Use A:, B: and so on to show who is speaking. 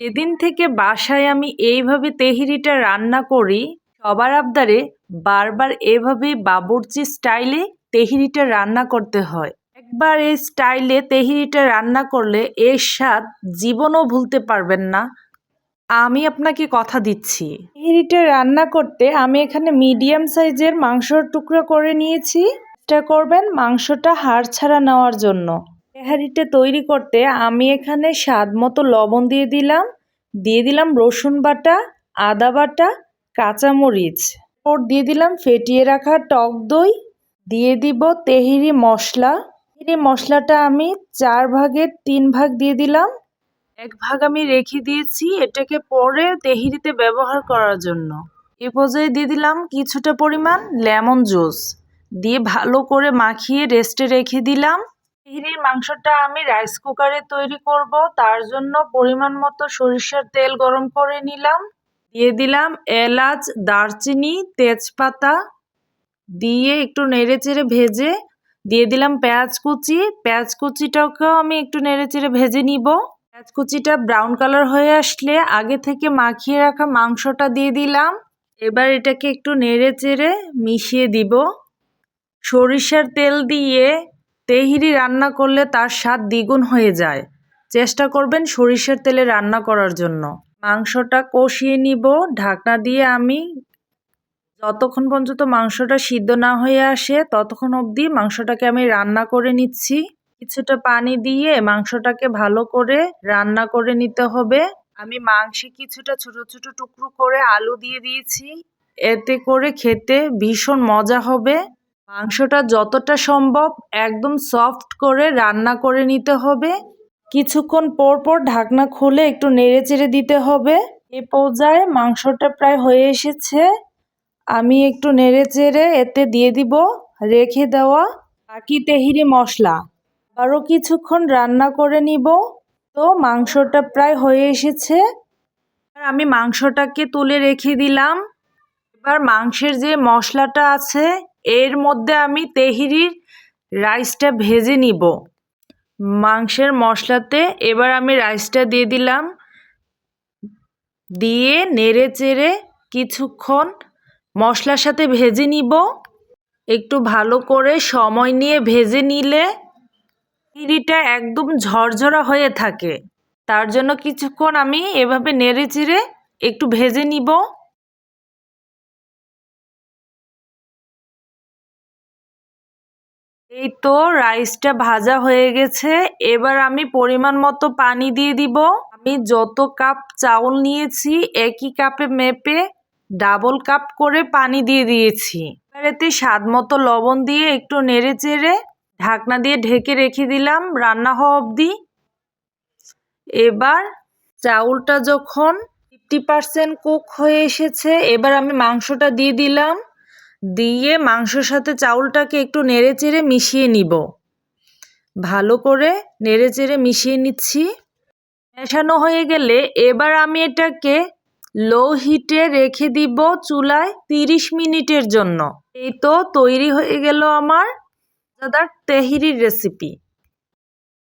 A: যেদিন থেকে বাসায় আমি এইভাবে তেহিরিটা রান্না করি, সবার আবদারে বারবার এভাবেই বাবুর্চি স্টাইলে তেহিরিটা রান্না করতে হয়। একবার এই স্টাইলে তেহিরিটা রান্না করলে এর স্বাদ জীবনও ভুলতে পারবেন না। আমি আপনাকে কথা দিচ্ছি। তেহিরিটা রান্না করতে আমি এখানে মিডিয়াম সাইজের মাংসর টুকরো করে নিয়েছি। চেষ্টা করবেন মাংসটা হাড় ছাড়া নেওয়ার জন্য। তেহারিটা তৈরি করতে আমি এখানে স্বাদ মতো লবণ দিয়ে দিলাম। দিয়ে দিলাম রসুন বাটা, আদা বাটা, কাঁচামরিচ। ওর দিয়ে দিলাম ফেটিয়ে রাখা টক দই। দিয়ে দিব তেহিরি মশলা। তেহেরি মশলাটা আমি চার ভাগের তিন ভাগ দিয়ে দিলাম। এক ভাগ আমি রেখে দিয়েছি এটাকে পরে তেহিরিতে ব্যবহার করার জন্য। এ পর্যায়ে দিয়ে দিলাম কিছুটা পরিমাণ লেমন জুস। দিয়ে ভালো করে মাখিয়ে রেস্টে রেখে দিলাম। তেহেরির মাংসটা আমি রাইস কুকারে তৈরি করব। তার জন্য পরিমাণ মতো সরিষার তেল গরম করে নিলাম। দিয়ে দিলাম এলাচ, দারচিনি, তেজপাতা দিয়ে একটু নেড়ে চেড়ে ভেজে দিয়ে দিলাম পেঁয়াজ কুচি। পেঁয়াজ কুচিটাকেও আমি একটু নেড়ে চেড়ে ভেজে নিব। পেঁয়াজ কুচিটা ব্রাউন কালার হয়ে আসলে আগে থেকে মাখিয়ে রাখা মাংসটা দিয়ে দিলাম। এবার এটাকে একটু নেড়ে চেড়ে মিশিয়ে দিব। সরিষার তেল দিয়ে তেহিরি রান্না করলে তার স্বাদ দ্বিগুণ হয়ে যায়। চেষ্টা করবেন সরিষার তেলে রান্না করার জন্য। মাংসটা কষিয়ে নিব। ঢাকনা দিয়ে আমি যতক্ষণ পর্যন্ত মাংসটা সিদ্ধ না হয়ে আসে ততক্ষণ অবধি মাংসটাকে আমি রান্না করে নিচ্ছি। কিছুটা পানি দিয়ে মাংসটাকে ভালো করে রান্না করে নিতে হবে। আমি মাংসে কিছুটা ছোট ছোট টুকরো করে আলু দিয়ে দিয়েছি। এতে করে খেতে ভীষণ মজা হবে। মাংসটা যতটা সম্ভব একদম সফট করে রান্না করে নিতে হবে। কিছুক্ষণ পর পর ঢাকনা খুলে একটু নেড়ে চেড়ে দিতে হবে। এ পর্যায়ে মাংসটা প্রায় হয়ে এসেছে। আমি একটু নেড়ে চেড়ে এতে দিয়ে দিব রেখে দেওয়া বাকি তেহিরি মশলা। আরও কিছুক্ষণ রান্না করে নিব। তো মাংসটা প্রায় হয়ে এসেছে। আর আমি মাংসটাকে তুলে রেখে দিলাম। এবার মাংসের যে মশলাটা আছে এর মধ্যে আমি তেহিরির রাইসটা ভেজে নিব। মাংসের মশলাতে এবার আমি রাইসটা দিয়ে দিলাম। দিয়ে নেড়ে চেড়ে কিছুক্ষণ মশলার সাথে ভেজে নিব। একটু ভালো করে সময় নিয়ে ভেজে নিলে খিরিটা একদম ঝরঝরা হয়ে থাকে। তার জন্য কিছুক্ষণ আমি এভাবে নেড়ে চেড়ে একটু ভেজে নিব। এই তো রাইসটা ভাজা হয়ে গেছে। এবার আমি পরিমাণ মতো পানি দিয়ে দিব। আমি যত কাপ চাউল নিয়েছি, একই কাপে মেপে ডাবল কাপ করে পানি দিয়ে দিয়েছি। এতে স্বাদ মতো লবণ দিয়ে একটু নেড়ে চেড়ে ঢাকনা দিয়ে ঢেকে রেখে দিলাম রান্না হওয়া অবধি। এবার চাউলটা যখন ফিফটি পারসেন্ট কুক হয়ে এসেছে, এবার আমি মাংসটা দিয়ে দিলাম। দিয়ে মাংসর সাথে চাউলটাকে একটু নেড়ে চেড়ে মিশিয়ে নিব। ভালো করে নেড়ে চেড়ে মিশিয়ে নিচ্ছি। মেশানো হয়ে গেলে এবার আমি এটাকে লো হিটে রেখে দিব চুলায় তিরিশ মিনিটের জন্য। এই তো তৈরি হয়ে গেল আমার দাদার তেহিরির রেসিপি